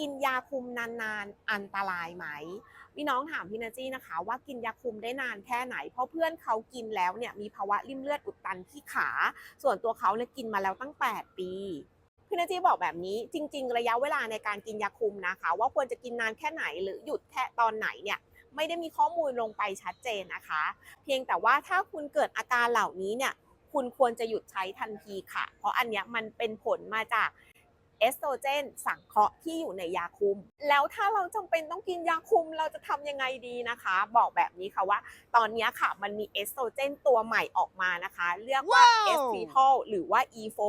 กินยาคุมนานๆ อันตรายไหมพี่น้องถามพี่นาจี้นะคะ ว่ากินยาคุมได้นานแค่ไหน เพราะเพื่อนเขากินแล้วเนี่ยมีภาวะริ่มเลือดอุดตันที่ขา ส่วนตัวเขาเนี่ยกินมาแล้วตั้ง 8 ปีพี่นาจี้บอกแบบนี้จริง ๆ ระยะเวลาในการกินยาคุมนะคะ ว่าควรจะกินนานแค่ไหนหรือหยุดแค่ตอนไหนเนี่ยไม่ได้มีข้อมูลลงไปชัดเจนนะคะ เพียงแต่ว่าถ้าคุณเกิดอาการเหล่านี้เนี่ยคุณควรจะหยุดใช้ทันทีค่ะ เพราะอันเนี้ยมันเป็นผลมาจาก เอสโตรเจน สังเคราะห์ที่อยู่ในยาคุม แล้วถ้าเราจำเป็นต้องกินยาคุมเราจะทำยังไงดีนะคะ บอกแบบนี้ค่ะว่า ตอนเนี้ยค่ะมันมีเอสโตรเจนตัวใหม่ออกมานะคะ เรียกว่าว้าวเอสฟีทอลหรือว่า E4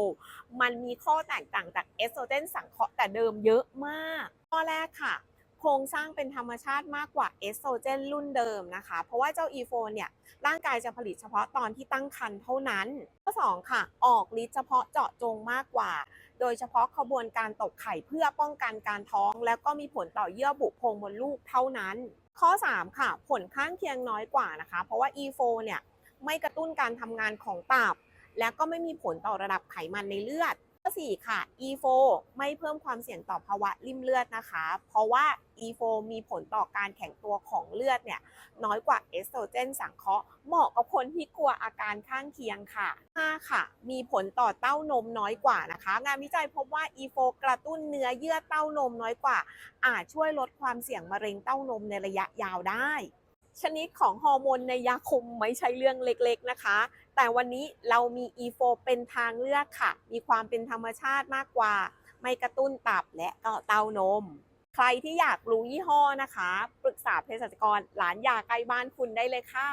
มันมีข้อแตกต่างจากเอสโตรเจน สังเคราะห์แต่เดิมเยอะมากข้อแรกค่ะโครงสร้างเป็นธรรมชาติมากกว่าเอสโตรเจนรุ่นเดิมนะคะ เพราะว่าเจ้า E4 เนี่ยร่างกายจะผลิตเฉพาะตอนที่ตั้งครรภ์เท่านั้น ข้อ 2 ค่ะ ออกฤทธิ์เฉพาะเจาะจงมากกว่า โดยเฉพาะขบวนการตกไข่เพื่อป้องกันการท้อง แล้วก็มีผลต่อเยื่อบุโพรงมดลูกเท่านั้น ข้อ 3 ค่ะ ผลข้างเคียงน้อยกว่านะคะ เพราะว่า E4 เนี่ยไม่กระตุ้นการทำงานของตับ และก็ไม่มีผลต่อระดับไขมันในเลือด 4 ค่ะ E4 ไม่เพิ่มความเสี่ยงต่อภาวะริ่มเลือดนะคะ เพราะว่า E4 มีผลต่อการแข็งตัวของเลือดเนี่ยน้อยกว่าเอสโตรเจนสังเคราะห์เหมาะกับคนที่กลัวอาการข้างเคียงค่ะ5ค่ะ มีผลต่อเต้านมน้อยกว่านะคะ งานวิจัยพบว่า E4 กระตุ้นเนื้อเยื่อเต้านมน้อยกว่า อาจช่วยลดความเสี่ยงมะเร็งเต้านมในระยะยาวได้ ชนิดของฮอร์โมนในยาคุมไม่ใช่เรื่องเล็กๆนะคะ แต่วันนี้เรามี E4 เป็นทางเลือกค่ะ มีความเป็นธรรมชาติมากกว่า ไม่กระตุ้นตับและก็เต้านม ใครที่อยากรู้ยี่ห้อนะคะ ปรึกษาเภสัชกรร้านยาใกล้บ้านคุณได้เลยค่ะ